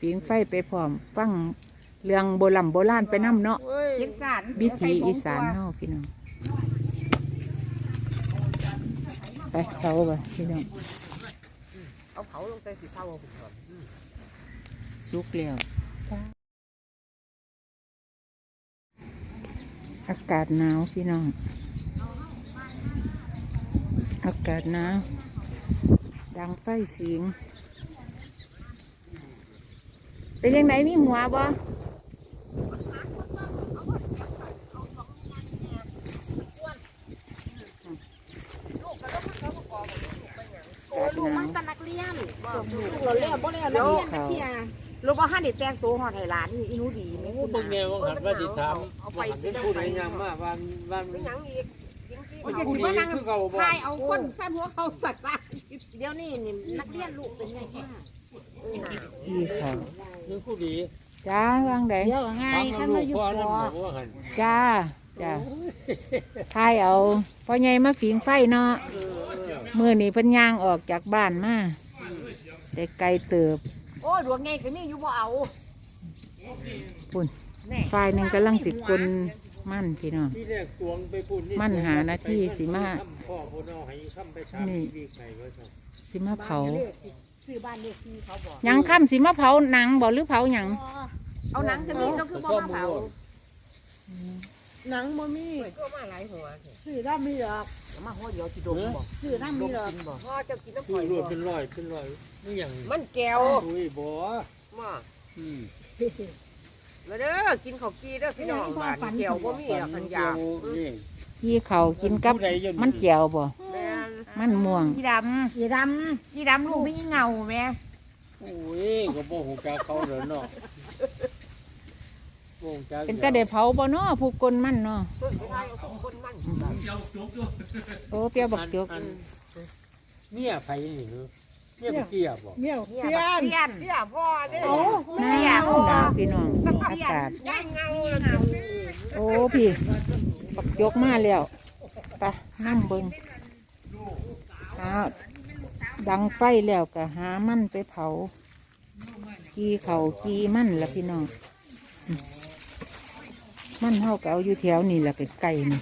ปิงไฟไปพร้อมฟังเรื่องโบราณโบราณไปน้ำเนาะเจ็ดสานวิถีอีสานเนาะพี่น้องไปเขาไปพี่น้องเอาเผาลงไปสิเผาผมก่อนสุกแล้วอากาศหนาวพี่น้อง อากาศหนาวดังไฟสิง เป็นยังไงมีหัวบ่ลูกมันนาวก็นนักเรียนบอกลูกเราเรียนบ่เรียนนักเรียนนักเที่ยลูกบ่ฮั่นได้แต่งตัวฮอดให้หลานนี่อีหนูดีแม่โอ้บางแนวว่าหันว่าสิถามเอาไปว่าเป็นผู้ใดยังมาว่าว่าไม่หยังอีกจริงว่าๆจะเอาสิมานั่งคือเก่าบ่ทายเอาคนสั้นหัวเขาสัตว์ละ เดี๋ยวนี้นี่นักเรียนลูกเป็นไงมากเออที่เขานึกผู้ดีจ้าวางไดเดี๋ยวง่ายฟัขั้งนลูมากอยู่พ่อปนั่นอบอกว่าหันจ้าจ้าทายเอาพ่อใหญ่มาฝิงไฟเนาะเออเออมือนี่เพิ่นย่างออกจากบ้านมาแต่ไกลเติบ โอ้ดวงไงก็มีอยู่บ่เอาปุ่นแน่ฝ่ายหนึ่งกำลังติดกล มั่นพี่น้อง ที่แรกตวงไปพูดนี่มันหาหน้าที่สิมาทำพ่อพ่อน้องให้ทำไปสามนี่วีไก่ก็จะสิมาเผาซื้อบ้านเลขที่เขาบอกหยังค่ำสิมาเผาหนังบ่หรือเผาหยังเอาหนังจะมีก็คือบ่มาเผาหนังบ่มีก็มาหลายหัวสื่อได้มีหรอกมาหัวเดียวที่ดมบ่สื่อได้มีหรอกกินบ่พ่อจะกินน้ำคืข่ออยรวบ่ดเป็นร้อยเป็นร้อยนี่อย่างมันแก้วอุ้ยบ่มาอืม แล้วเด้อกินข้าวกีเด้อพี่น้องบ้านแก้วบ่มีหรอกพันยานี่ที่เขากินกับผู้ใดอยู่มันแก้วบ่ แม่นมันม่วงอีดำอีดำอีดำลูกไม่เงาแม่โอ้ยก็บ่ฮู้จักเขาเด้อเนาะบ่ฮู้จักเป็นตาได้เผาบ่เนาะผู้กลมันเนาะต้นไปได้เอาคนมันโอ้เปรียวบักจกอันเมียไผนี่เหรอ เมียไปเกี่ยบ่เมี่ยวเสีเสียยนนเสียนเสียพ่อเด้โอ้หนาวหนาวพี่น้องอากาศย่างเงาเงาโอ้พี่บักยกมาแล้วไปนั่งเบิงหาดังไฟแล้วก็หามันไปเผากีเขากีมันละพี่น้องอืมมันเฮาก็เอาอยู่แถวนี่แหละไก่ๆนี่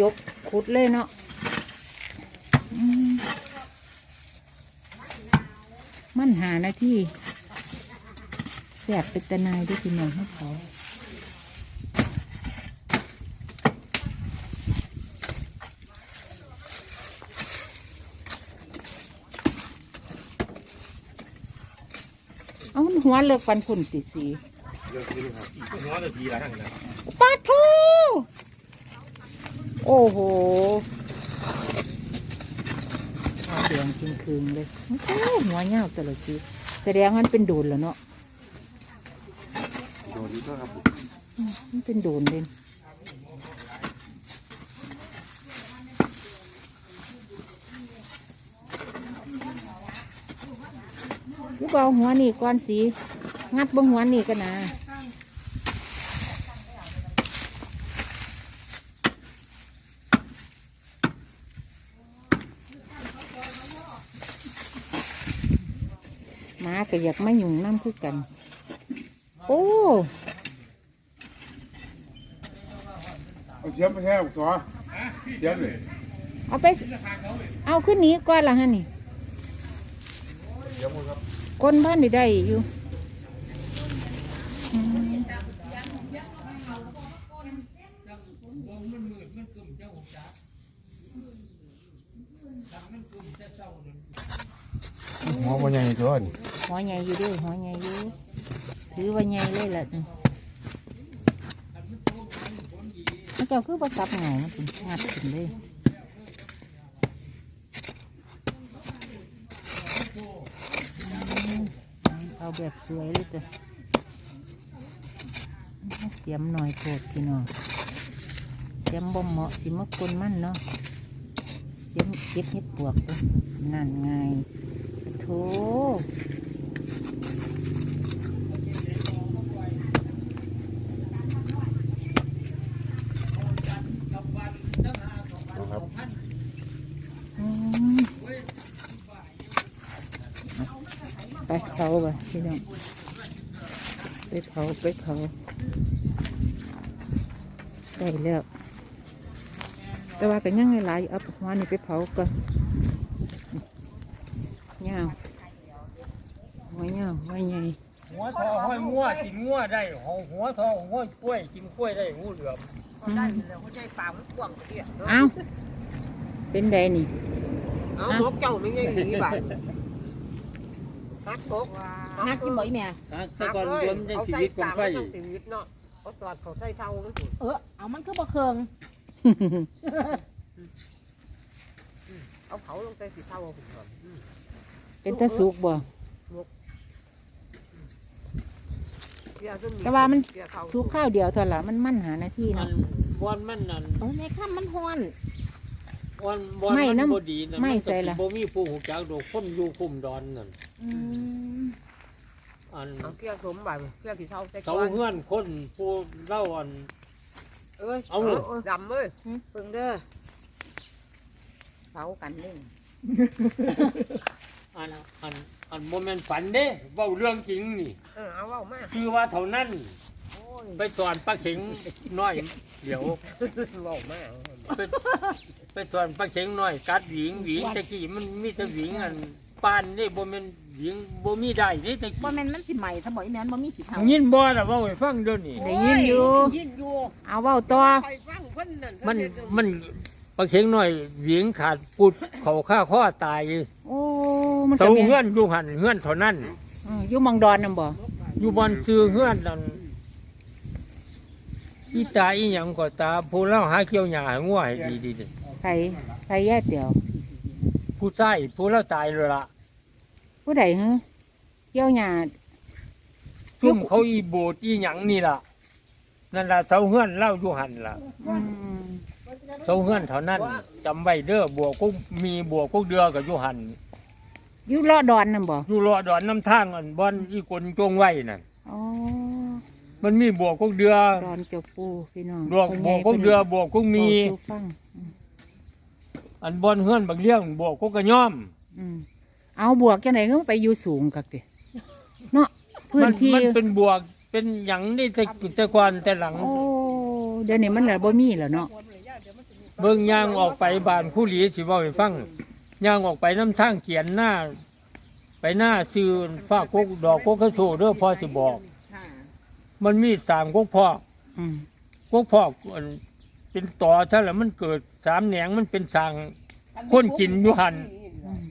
จกขุดเลยเนาะอืม มันหาหน้าที่แสบเป็นตะนายด้วยพี่น้องให้เขาเอามันหัวเลิกปันพุ่นติสีปาทูโอ้โห เอาเสียงคืนคืนเลยโอ้โหหัวเงาแต่ละทีแสดงมันเป็นโดนแล้วเนาะโดนก็ครับมันเป็นโดนเลยลูกเอาหัวนี่ก้อนสี งัดเบงหัวนี่กันนะ มาก็อยากมาหยุ่งน้ำคือกัน โอ้เอาเสียมไปแท้บุกสอเสียมเลยเอาไปเอาขึ้นหนี้ก่อนละฮะนี่ก้นบ้านนี่ได้อยู่อืม嗯หัวมัน ใหญ่ตัวนี่หัวใหญ่อยู่ด้วยหัวใหญ่อยู่ถือว่าใหญ่เลยแหละมันเจ้าคือประสับเหงามันเป็นงัดขึ้นเลยเอาแบบสวยเลยจ้ะเสียมหน่อยโคตรพี่น้องเสียมบ่เหมาะสิมากลมันเนาะเสียมเก็บเห็ดปวกเด้อนั่นไง โถอืมไปเขาว่ะพี่น้องไปเผาไปเผาได้แล้ว แต่ว่าก็ยังหลายๆอยู่เอาหัวนี่ไปเผาก่อน เงาหัวเงาหัวใหญ่หัวทอห้อยงัวกินงัวได้หัวทอห้อยกล้วยกินกล้วยได้งูเหลือมเขาได้แล้วเขาใจปากมันกว้างเตี้ยเอ้าเป็นไดนี่เอานกเจ้าไม่ใช่หนีบ่ฮักตกฮักกินบ่อยแม่แต่ก่อนรวมยังชีวิตคนไฟเขาใส่ชีวิตเนาะเขาตอดเขาใส่เท่าเลยเออเอามันคือบ่เคืองเอาเผาลงใส่สีเท่าผมก่อน เป็นตะสุกบ่เดี๋ยวจะแต่ว่ามันเดี๋ยวเขาสุกข้าวเดียวเท่านั้นละมันมันหาหน้าที่อัเนาะ นบอนมันนั่นเออในข้ามมันฮ้อน บอนบอนไม่มันน้ำบ่ดีนั่นไม่มันก็ใส่สิละบ่มีผู้หูจักดอกคนอยู่คุมดอนนั่นอืมอันเอาเกี่ยวสมบัติเกี่ยวสีเท่าใส่เขาเฮือนคนผู้เล่าอัน เอ้ยเอา ดำเอ้ยเพิ่งเด้อเผากันนี่ อันอันอันโมเมนฝันเด้เว้าเรื่องจริงนี่ เออเอาเอามาคือว่าเท่านั้น โอ้ยไปตอนปลาเข็งน้อย เดี๋ยวเอามาไปไปตอนปลาเข็งน้อย กัดหวิงหวิงตะกี้มันมีแต่หวิงอันปานนี่บ่แม่นหวิงบ่มีได้นี่ตะบ่กี้แม่นมันสิใหม่ถ้าบ่อีแม่นบ่มีสิเท่า ยินบ่ล่ะเว้าให้ฟังเดี๋ยวนี้ได้ยินอยู่ยินอยู่เอาเว้าต่อไปฟังเพิ่นนั่นมันมันปลาเข็งน้อยหวิงขาดปุดเขาฆ่าข้อตายโอ้ มันเตาก็แม่นเฮือนอยู่หันเฮือนเท่านั้น อืมอยู่หมองดอนน่ะบ่อยู่บอนซื้อเฮือนนั่นอีตาอีหยังก็ตาผู้เล่าหาเกี่ยวหญ้าให้งัวให้ดีดีใครใครแย่เดียวๆผู้ใต้ผู้เล่าตายเลยล่ะผู้ใดฮะเกี่ยวหญ้าซุ่มเขาอีโบดอีหยังนี่ล่ะ นั่นล่ะเสาเฮือนเล่าอยู่หันล่ะ อืมเสาเฮือนเท่านั้นจำไว้เด้อบวกกุมีบวกกุเดือกับอยู่หัน อยู่เลาะดอนน่ะบ่อยู่รอดอนน้ำทางอันบอนอีกลจงไว้นั่นอ๋อมันมีบวกกุเดือดอนเจ้าปูพี่น้องบวกบวกกุเดือบวกกุมีเว้าสู่ฟังอันบอนเฮือนบางเลี้ยงบวกกุกระย่อมอืมเอาบวกจังได๋ก็ไปอยู่สูงกักติเนาะพื้มันที่มันเป็นบวกเป็นหยังนี่แต่แต่ก่อนแต่หลังโอ้เดี๋ยวนี้มันละบ่มีแล้วเนาะเบิ่งย่างออกไปบ้านผู้หลีสิเว้าให้ฟัง ย่างออกไปน้ำทางเขียนหน้า ไปหน้าซื้อฟ้ากกดอกกกกระโซเด้อพอสิบอกมันมีสามกกพอกอืมกกพอกอันเป็นต่อถ้าแล้วมันเกิดสามแหนงมันเป็นสางคนกินอยู่หันอืม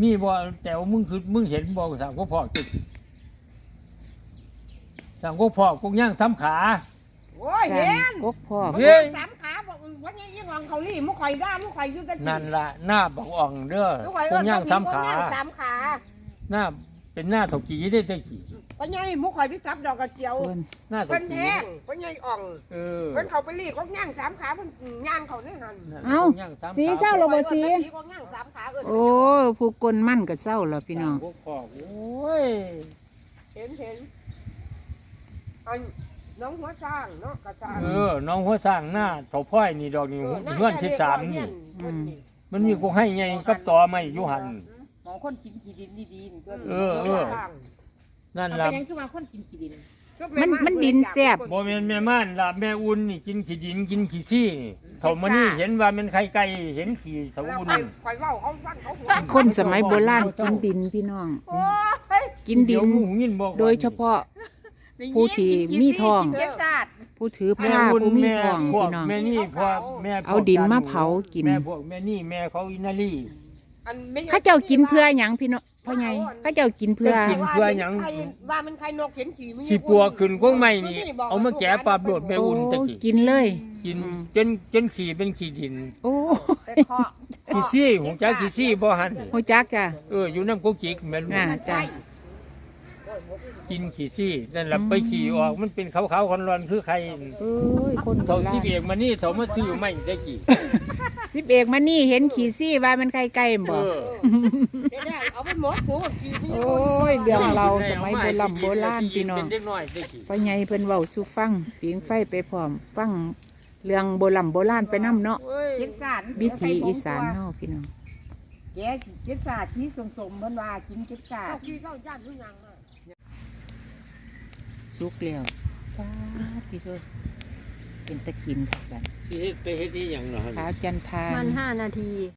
มีบ่แต่ว่ามึงคือมึงเห็นบ่สามกกพอกติดสามกกพอกกกย่างทำขา โอ้ยสร้าเห็งนกกพ่อเฮ้ย สามขาบอก ว่าไงยี่งองเขาลี่มุกข่อยด้ามุกข่อยยืดกันนั่นละหน้าบักอ่องเด้อมุกข่อยกเออกย่างทำขาสามขาหน้าเป็นหน้าถกกีได้ตะกี้ก็ไงมุกข่อยที่จับดอกกระเจียวเพิ่นหน้าถเพิ่กนกีแห้งเพิ่นไงอ่องเออเพิ่นเขาไปรีกก็ย่างสามขาเพิ่นย่างเขาเนี่ยหันนั่นเอ้ากย่างทำสีขาเศร้าเราบ่สิก็ย่างสามขาเอิ้นโอ้ผู้กลมั่นก็เศร้าแล้วพี่น้องกกพอกโอ้ยเห็นเห็นอัน น้องหัวช้างเนาะกระช้างเออน้องหัวสร้างหน้าเถาพ้อยนี่ดอกนี่เพื่อนที่สามนี่มันมีกูให้ไงกับต่อไม่อยู่หัน หมอคนกินขี้ดินดีๆนี่ก็เออเออ นั่นเอาล่ะไปยังคือว่าคนกินขี้ดิน มันมันดินแซ่บ บ่แม่นแม่ม่านล่ะแม่อุ่นนี่กินขี้ดินกินขี้ซี่นี่เท่ามานี่เห็นว่ามันไข่ไก่เห็นขี้เสาอุ่นคอยเว้าเขาฟังเขาหัวคนสมัยโบราณกินดินพี่น้อง โอ้ยกินดิน เยวหมูยินบอกว่าโดยเฉพาะ ผู้ที่มีทอง เก็บศาสตร์ผู้ถือแม่ผ้าอุ่นผู้มีแม่ทองพวพี่กน้อง แม่นี่พวกแม่พวกเอาดินมาเผากิน แม่พวกแม่นี่แม่เขาอินาลีอันไม่เขาเจ้ากินเพื่อหยังพี่น้องพ่อใหญ่เขาเจ้ากินเพื่อ กินเพื่อหยังว่ามันใครนกเห็นขี่ไม่สิปัวขึ้นกงไม้นี่เอามาแกะปลาโดดแม่โอ้อุ่นตะกี้กินเลย กินอืมจนจนขี่เป็นขี่ดินโอ้ไปเคาะขี่ซี่หูจักขี่ซี่บ่หันโหจักจ้ะเอออยู่น้ำกุกจิกแม่นอ่าจ้ะ กินขี่ซี่นั่นแหละอืมไปขี่ออกมันเป็นขาวๆร้อนๆคือใครเอ้ยคนโบเขาราที่ณเอกมานี่เขามาซื้อไม่ตะกี้สิบเอกมานี่เห็นขี่ซี่ว่ามันไกลๆเอบ่อเดี๋ยวๆเอาไปหมดถูกขี่ไม่โอ้ยเรื่องเราสมัยโบราณโบราณพี่น้องเป็นเด็กน้อยตะกี้พ่อใหญ่เพิ่นเว้าสู่ฟังปิงไฟไปพร้อม ฟังเรื่องโบราณโบราณไปนํเนาะเก็บศาสตร์วิถีอีสานเฮาพี่น้องเก็กเก็ดสาที่สมๆเพิ่นว่ากินเก็ดสา สุกแล้วป้าที่เธอเป็นตะกินแบบสิเฮ็ดไปเฮ็ดที่หยังเหรอขาวจันทาน มันห้านาที